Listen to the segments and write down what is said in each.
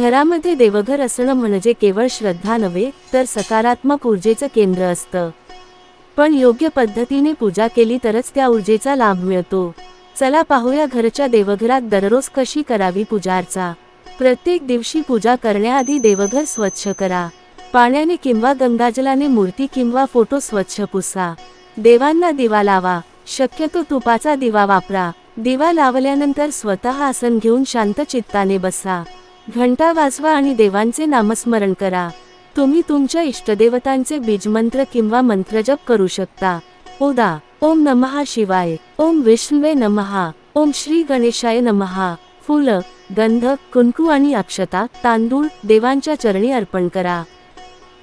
घरामध्ये देवघर असणं म्हणजे केवळ श्रद्धा नव्हे तर सकारात्मक ऊर्जेचं केंद्र असतं. पण योग्य पद्धतीने पूजा केली तरच त्या ऊर्जेचा लाभ मिळतो. चला पाहूया घरच्या देवघरात दररोज कशी करावी पूजार्चा प्रत्येक दिवशी पूजा करण्याआधी देवघर स्वच्छ करा. पाण्याने किंवा गंगाजलाने मूर्ती किंवा फोटो स्वच्छ पुसा. देवांना दिवा लावा. शक्यतो तुपाचा दिवा वापरा. दिवा लावल्यानंतर स्वतः आसन घेऊन शांत चित्ताने बसा. घंटा वाजवा आणि देवांचे नामस्मरण करा. तुम्ही तुमच्या इष्टदेवतांचे बीजमंत्र किंवा मंत्रजप करू शकता. ओदा ओम नमः शिवाय. ओम विष्णवे नमः. ओम श्री गणेशाय नमः. फुलं गंध कुंकू आणि अक्षता तांदूळ देवांच्या चरणी अर्पण करा.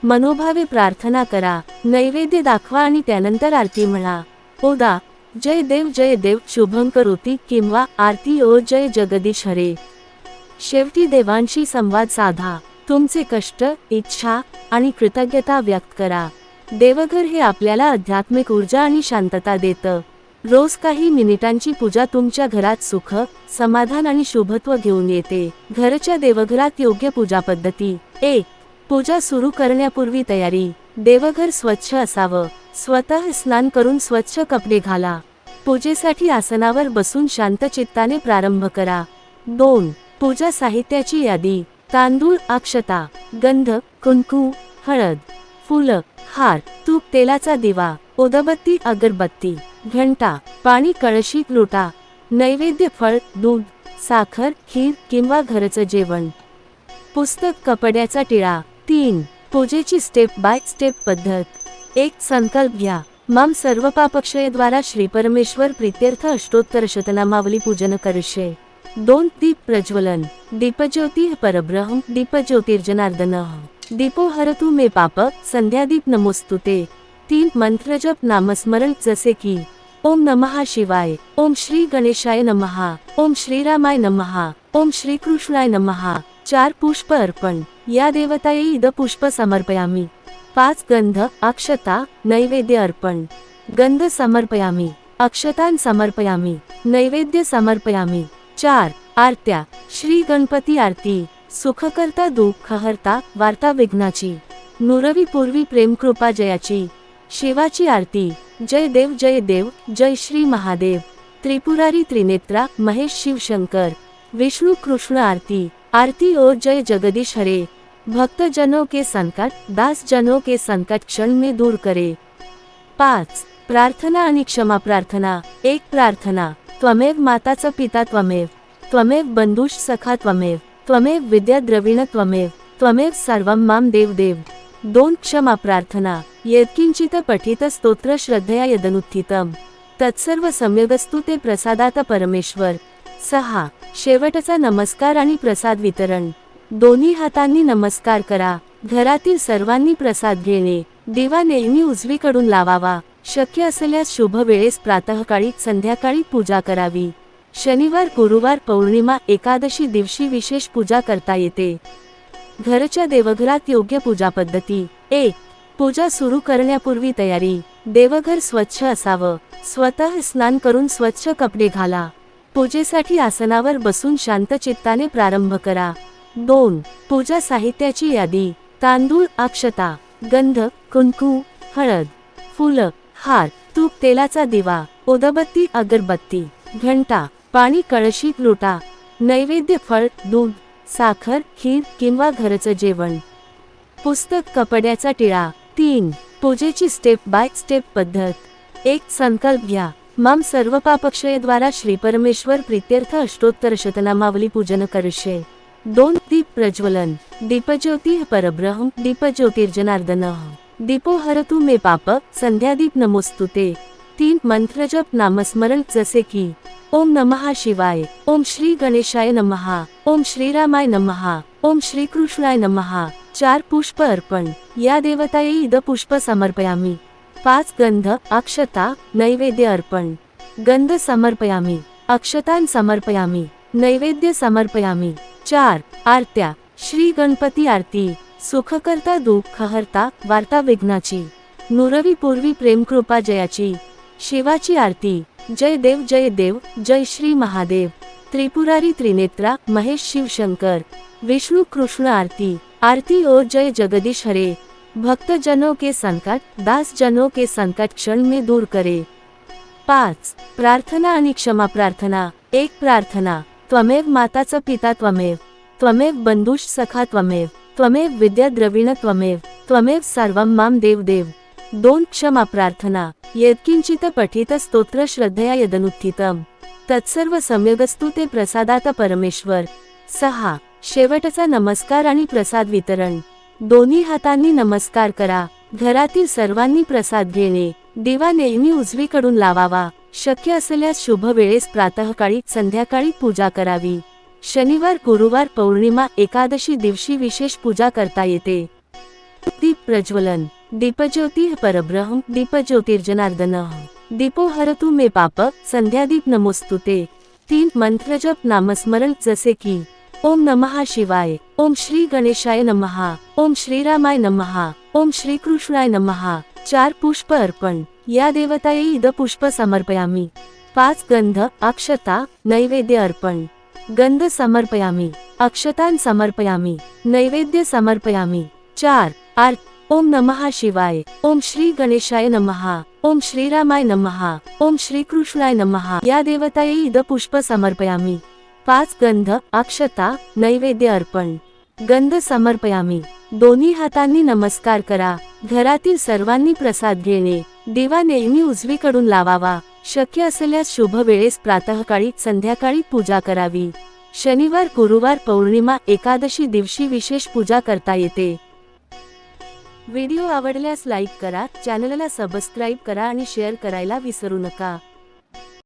मनोभावे प्रार्थना करा. नैवेद्य दाखवा आणि त्यानंतर आरती म्हणा. ओदा जय देव जय देव शुभं किंवा आरती ओ जय जगदीश हरे. शेवटी देवांशी संवाद साधा. तुमचे कष्ट इच्छा आणि कृतज्ञता व्यक्त करा. देवघर हे आपल्याला आध्यात्मिक ऊर्जा आणि शांतता देतं. रोज काही मिनिटांची पूजा तुमच्या घरात सुख समाधान आणि शुभत्व घेऊन येते. घरच्या देवघरात योग्य पूजा पद्धती. एक पूजा सुरू करण्यापूर्वी तयारी. देवघर स्वच्छ असावं. स्वतः स्नान करून स्वच्छ कपडे घाला. पूजेसाठी आसनावर बसून शांत चित्ताने प्रारंभ करा. दोन पूजा साहित्याची यादी तांदूळ अक्षता गंध कुंकू हळद फुलं हार तूप तेलाचा दिवा उदबत्ती अगरबत्ती घंटा पाणी कळशी लोटा नैवेद्य फळ दूध साखर खीर किंवा घरचं जेवण. पुस्तक कपड्याचा टिळा. तीन पूजेची स्टेप बाय स्टेप पद्धत. एक संकल्प घ्या. माम सर्व पापक्षयद्वारा श्री परमेश्वर प्रीत्यर्थ अष्टोत्तर शतनामावली पूजन करशे दोन दीप प्रज्वलन दीपज्योती परब्रह्म दीपज्योतिर्जनार्दन। दीपो हरतु मे पाप संध्यादीप नमोस्तुते। तीन मंत्रजप नामस्मरण जसे की ओम नमः शिवाय ओम श्री गणेशाय नमः ओम श्रीरामाय नमः ओम श्रीकृष्णाय नमः। चार पुष्प अर्पण या देवताये इद पुष्प समर्पयामी। पाच गंध अक्षता नैवेद्य अर्पण। गंध समर्पयामी अक्षतान समर्पयामी नैवेद्य समर्पयामी। चार आरत्या श्री गणपती आरती सुखकर्ता दुःख हरता वार्ता विघ्नाची नुरवी पूर्वी प्रेम कृपा जयाची शिवाची आरती जय देव जय देव जय श्री महादेव त्रिपुरारी त्रिनेत्रा महेश शिवशंकर विष्णु कृष्ण आरती आरती ओ जय जगदीश हरे भक्त जनों के संकट दास जनों के संकट क्षण में दूर करे. पाच प्रार्थना आणि क्षमा प्रार्थना एक प्रार्थना त्वमेव माताचं पिता त्वमेव. त्वमेव बंधुष सखा त्वमेव. त्वमेव विद्या द्रविण त्वमेव. त्वमेव सर्वं माम देव देव. दोन क्षमा प्रार्थना. यत्किंचित पठित स्तोत्र श्रद्धया यदनुत्थितम. तत्सर्व सम्यगस्तु ते प्रसादात परमेश्वर. सहा. शेवटचा नमस्कार आणि प्रसाद वितरण. दोन्ही हातांनी नमस्कार करा. घरातील सर्वांनी प्रसाद घेणे. दिवा नेहमी उजवीकडून लावावा. शक्य असल्यास शुभ वेळेस प्रातःकाळी संध्याकाळी पूजा करावी. शनिवार गुरुवार पौर्णिमा एकादशी दिवशी विशेष पूजा करता येते. घरच्या देवघरात योग्य पूजा पद्धती. एक पूजा सुरू करण्यापूर्वी तयारी. देवघर स्वच्छ असावं. स्वतः स्नान करून स्वच्छ कपडे घाला. पूजेसाठी आसनावर बसून शांत चित्ताने प्रारंभ करा. दोन. पूजा साहित्याची यादी. तांदूळ अक्षता गंध कुंकू हळद फुलं हार तूप तेलाचा दिवा उदबत्ती अगरबत्ती घंटा पाणी कळशी लोटा नैवेद्य फळ दूध साखर खीर किंवा घरचं जेवण. पुस्तक कपड्याचा टिळा. तीन पूजेची स्टेप बाय स्टेप पद्धत. एक संकल्प घ्या. माम सर्व पापक्षयद्वारा श्री परमेश्वर प्रीत्यर्थ अष्टोत्तर शतनामावली पूजन करशे दोन दीप प्रज्वलन. दीपज्योती परब्रह्म दीपज्योतिर्जनार्दन. दीपो हरतु मे पाप संध्यादीप नमोस्तुते तीन मंत्रजप नामस्मरण जसे की ओम नमः शिवाय ओम श्री गणेशाय नमः ओम श्रीरामाय नमः ओम श्रीकृष्णाय नमः. चार पुष्प अर्पण या देवताये इद पुष्प समर्पयामी. पाच गंध अक्षता नैवेद्य अर्पण. गंध समर्पयामी अक्षतान समर्पयामी नैवेद्य समर्पयामी. चार आरत्या श्री गणपती आरती. सुखकर्ता दुःख हरता वार्ता विघ्नाची नुरवी पूर्वी प्रेम कृपा जयाची. शिवाची आरती. जय देव जय देव जय श्री महादेव. त्रिपुरारी त्रिनेत्रा महेश शिवशंकर. विष्णु कृष्ण आरती. आरती ओ जय जगदीश हरे. भक्त जनों के संकट दास जनों के संकट क्षण में दूर करे. पाच. प्रार्थना आणि क्षमा प्रार्थना. एक प्रार्थना. त्वमेव माताचा पिता त्वमेव. त्वमेव बंधुष सखा त्वमेव. त्वमेव विद्या द्रविण त्वमेव त्वमेव सर्वं माम देव देव. दोन क्षमा प्रार्थना यत्किंचित पठित स्तोत्र श्रद्धया यदनुत्थितम. तत्सर्व सम्यगस्तु ते प्रसादात परमेश्वर. सहा शेवटचा नमस्कार आणि प्रसाद वितरण. दोन्ही हातांनी नमस्कार करा घरातील सर्वांनी प्रसाद घेणे दिवा नेहमी उजवीकडून लावावा शक्य असल्यास शुभ वेळेस प्रातःकाळी संध्याकाळी पूजा करावी. शनिवार गुरुवार पौर्णिमा एकादशी दिवशी विशेष पूजा करता येते. दीप प्रज्वलन. दीपज्योती परब्रह्म. दीपज्योतिर्जनार्दन. दीपो हरतु मे पाप. संध्यादीप नमोस्तुते. तीन मंत्रजप नामस्मरण जसे की ओम नमः शिवाय. ओम श्री गणेशाय नमः. ओम श्रीरामाय नमः. ओम श्रीकृष्णाय नमः. चार पुष्प अर्पण. या देवताये इद पुष्प समर्पयामी. पाच गंध अक्षता नैवेद्य अर्पण. गंध समर्पयामी अक्षतान समर्पयामी नैवेद्य समर्पयामी. चार आर्त ओम नमः शिवाय ओम श्री गणेशाय नमः ओम श्रीरामाय नमः ओम श्रीकृष्णाय नमः. या देवताये इद पुष्प समर्पयामी. पाच गंध अक्षता नैवेद्य अर्पण. गंध समर्पयामी. दोन्ही हातांनी नमस्कार करा. घरातील सर्वांनी प्रसाद घेणे. दिवा नेहमी उजवीकडून लावावा. शक्य असल्यास शुभ वेळेस प्रातःकाळी संध्याकाळी पूजा करावी. शनिवार गुरुवार पौर्णिमा एकादशी दिवशी विशेष पूजा करता येते. व्हिडिओ आवडल्यास लाईक करा चॅनलला सबस्क्राईब करा आणि शेअर करायला विसरू नका.